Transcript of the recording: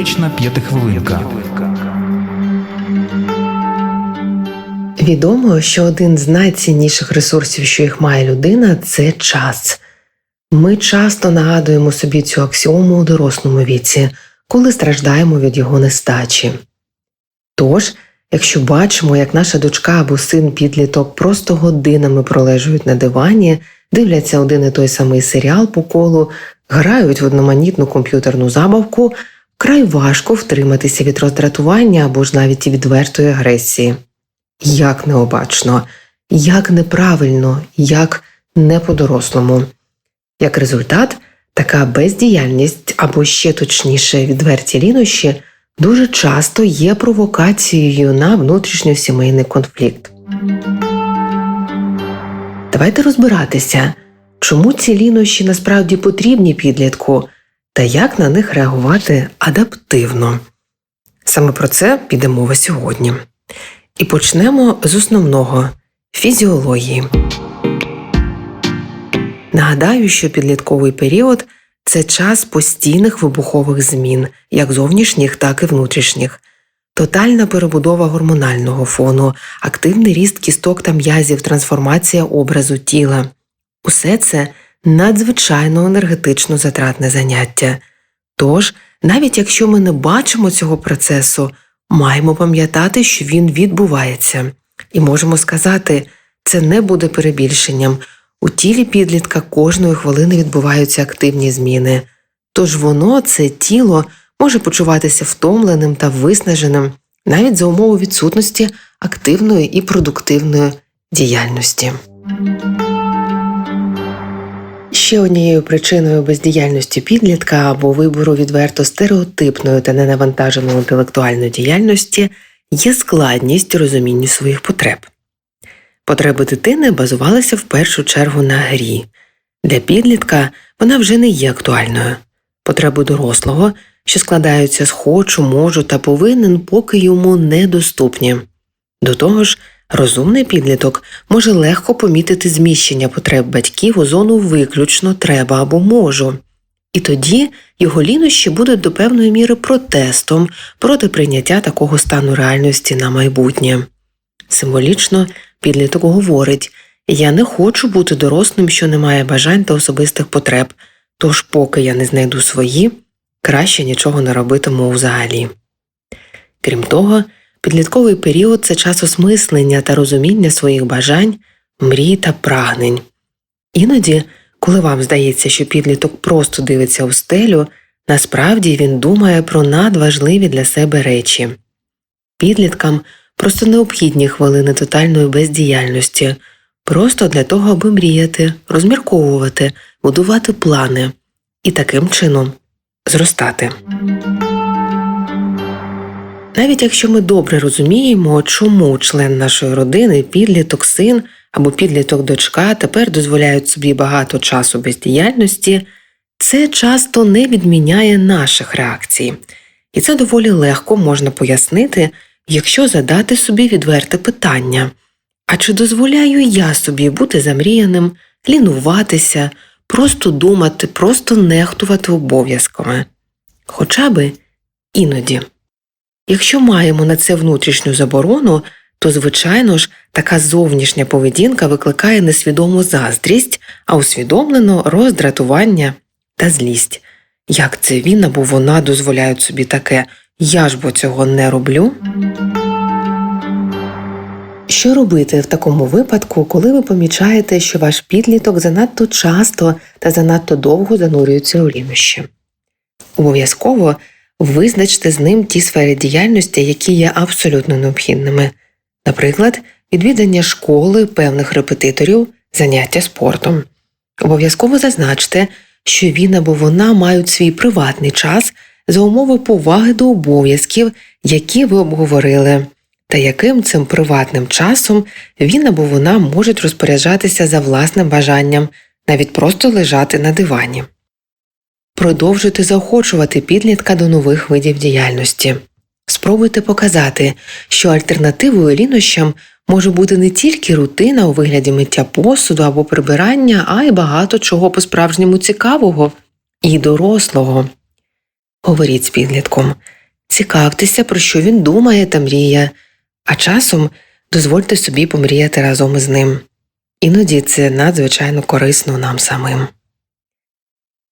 Енергетична п'ятихвилинка. Відомо, що один з найцінніших ресурсів, що їх має людина, це час. Ми часто нагадуємо собі цю аксіому у дорослому віці, коли страждаємо від його нестачі. Тож, якщо бачимо, як наша дочка або син підліток просто годинами пролежують на дивані, дивляться один і той самий серіал по колу, грають в одноманітну комп'ютерну забавку, край важко втриматися від роздратування або ж навіть і відвертої агресії. Як необачно, як неправильно, як не по-дорослому. Як результат, така бездіяльність або ще точніше відверті лінощі дуже часто є провокацією на внутрішньосімейний конфлікт. Давайте розбиратися, чому ці лінощі насправді потрібні підлітку та як на них реагувати адаптивно. Саме про це піде мова сьогодні. І почнемо з основного фізіології. Нагадаю, що підлітковий період це час постійних вибухових змін, як зовнішніх, так і внутрішніх, тотальна перебудова гормонального фону, активний ріст кісток та м'язів, трансформація образу тіла. Усе це надзвичайно енергетично затратне заняття. Тож, навіть якщо ми не бачимо цього процесу, маємо пам'ятати, що він відбувається, і можемо сказати, це не буде перебільшенням. У тілі підлітка кожної хвилини відбуваються активні зміни, тож воно, це тіло, може почуватися втомленим та виснаженим навіть за умови відсутності активної і продуктивної діяльності. Ще однією причиною бездіяльності підлітка або вибору відверто стереотипної та ненавантаженої інтелектуальної діяльності є складність розуміння своїх потреб. Потреби дитини базувалися в першу чергу на грі. Для підлітка вона вже не є актуальною. Потреби дорослого, що складаються з хочу, можу та повинен, поки йому недоступні. До того ж, розумний підліток може легко помітити зміщення потреб батьків у зону виключно треба або можу. І тоді його лінощі будуть до певної міри протестом проти прийняття такого стану реальності на майбутнє. Символічно підліток говорить Я не хочу бути дорослим, що не має бажань та особистих потреб, тож, поки я не знайду свої, краще нічого не робитиму взагалі. Крім того, підлітковий період це час осмислення та розуміння своїх бажань, мрій та прагнень. Іноді, коли вам здається, що підліток просто дивиться у стелю, насправді він думає про надважливі для себе речі. Підліткам просто необхідні хвилини тотальної бездіяльності, просто для того, аби мріяти, розмірковувати, будувати плани і таким чином зростати. Навіть якщо ми добре розуміємо, чому член нашої родини, підліток, син або підліток дочка тепер дозволяють собі багато часу бездіяльності, це часто не відміняє наших реакцій, і це доволі легко можна пояснити, якщо задати собі відверте питання а чи дозволяю я собі бути замріяним, лінуватися, просто думати, просто нехтувати обов'язками? Хоча би іноді. Якщо маємо на це внутрішню заборону, то, звичайно ж, така зовнішня поведінка викликає несвідому заздрість, а усвідомлено роздратування та злість. Як це він або вона дозволяють собі таке, я ж бо цього не роблю. Що робити в такому випадку, коли ви помічаєте, що ваш підліток занадто часто та занадто довго занурюється у лінощі? Обов'язково визначте з ним ті сфери діяльності, які є абсолютно необхідними, наприклад, відвідання школи, певних репетиторів, заняття спортом. Обов'язково зазначте, що він або вона мають свій приватний час за умови поваги до обов'язків, які ви обговорили, та яким цим приватним часом він або вона можуть розпоряджатися за власним бажанням, навіть просто лежати на дивані. Продовжуйте заохочувати підлітка до нових видів діяльності. Спробуйте показати, що альтернативою лінощам може бути не тільки рутина у вигляді миття посуду або прибирання, а й багато чого по-справжньому цікавого і дорослого. Говоріть з підлітком, цікавтеся, про що він думає та мріє, а часом дозвольте собі помріяти разом із ним. Іноді це надзвичайно корисно нам самим.